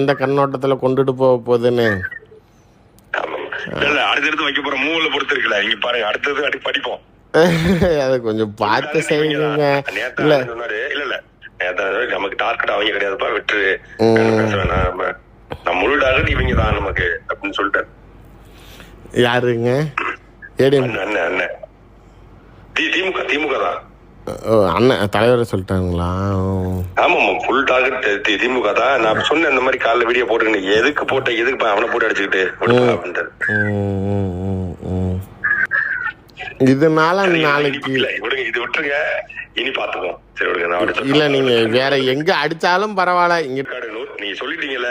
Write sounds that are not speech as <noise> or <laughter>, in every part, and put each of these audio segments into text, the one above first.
இந்த கண்ணோட்டத்துல கொண்டுட்டு போக போகுதுன்னு. இல்ல அடுத்தடுத்து வைக்க போற மூவில பொறுத்து இருக்குல்ல. நீங்க பாருங்க அடுத்தது அடி படிப்போம். <laughs> அதை கொஞ்சம் பார்த்து செய்யுங்க. இல்ல. இல்ல இல்ல. நமக்கு டார்கெட் அவங்க கிடையாதுப்பா விட்டுரு. நம்ம முழு டார்கெட் இவங்க தான் நமக்கு அப்படின்னு சொல்லிட்டாரு. யாருங்க? ஏடிஎம். அண்ணன் அண்ணன் திமுக திமுக தான். அண்ணன் தலைவரை சொல்லிட்டாங்களா? ஓ. ஆமா ஆமா ஃபுல் டார்கெட் திமுக தான். நான் சொன்னேன் இந்த மாதிரி காலைல வீடியோ போட்டுருக்கேன் நீ எதுக்கு போட்ட எதுக்கு அவனை போட்டு அடிச்சுக்கிட்டு. இதனால நாளைக்கு இல்ல விடுங்க இது விட்டுருங்க. இனி பாத்துக்குவோம் சரி விடுங்க இல்ல. நீங்க வேற எங்க அடிச்சாலும் பரவாயில்ல. இங்க நீங்க சொல்லிட்டீங்கல்ல.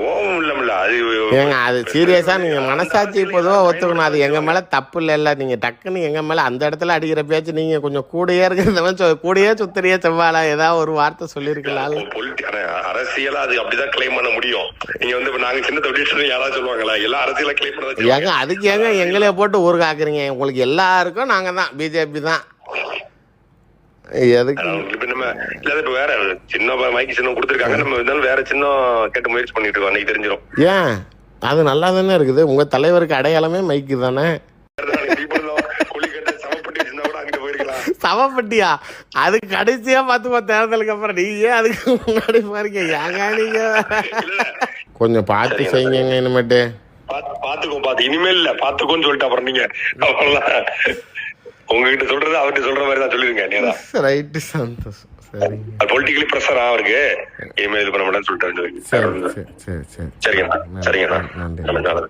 கோபம் இல்லமில்ல அது ஏங்க அது சீரியஸா நீங்க மனசாட்சி பொதுவா ஒத்துக்கணும். அது எங்க மேல தப்பு இல்ல நீங்க டக்குன்னு எங்க மேல அந்த இடத்துல அடிக்கிற பேச்சு நீங்க கொஞ்சம் கூடயே இருக்கிறதவன் சொ- கூடயே சுத்தறியே செவ்வாழ. ஏதாவது ஒரு வார்த்தை சொல்லியிருக்கலாம் அரசியலா அது அப்படிதான் கிளைம் பண்ண முடியும். நீங்க வந்து நாங்க சின்ன தொழில் யாராவது சொல்லுவாங்களா? எல்லாம் அரசியலா கிளைம் பண்ணதான் ஏங்க அதுக்கு ஏங்க எங்களே போட்டு ஊர் காக்குறீங்க உங்களுக்கு எல்லாருக்கும் நாங்க தான். பிஜேபி தான். எதுக்கு? நம்ம இல்ல இப்ப வேற சின்ன மைக்கு சின்னம் கொடுத்துருக்காங்க. நம்ம இருந்தாலும் வேற சின்னம் கேட்டு முயற்சி பண்ணிட்டு இருக்கோம். அன்னைக்கு தெரிஞ்சிடும் ஏன்? அது நல்லா தானே இருக்குது. உங்க தலைவருக்கு அடையாளமே மைக்கு தானே? சின்ன சவப்பட்டியா? அது கடைசியா பார்த்துப்போம் தேர்தலுக்கு அப்புறம் நீங்க அதுக்கு முன்னாடி பாருங்க ஏங்க நீங்க? இல்ல. கொஞ்சம் பார்த்து செய்யுங்க இனிமேட்டு. பாத்து- பாத்துக்கோ பாத்து. இனிமேல் இல்ல. பாத்துக்கோன்னு சொல்லிட்டு அப்புறம் நீங்க. உங்ககிட்ட சொல்றது அவர்கிட்ட சொல்ற மாதிரி தான் சொல்லிருங்க ரைட்டு சந்தோஷம். அது பொலிட்டிக்கலி ப்ரெஷர் அவருக்கு இனிமேல் இது பண்ண மாட்டேன்னு சொல்லிட்டு சரி சரி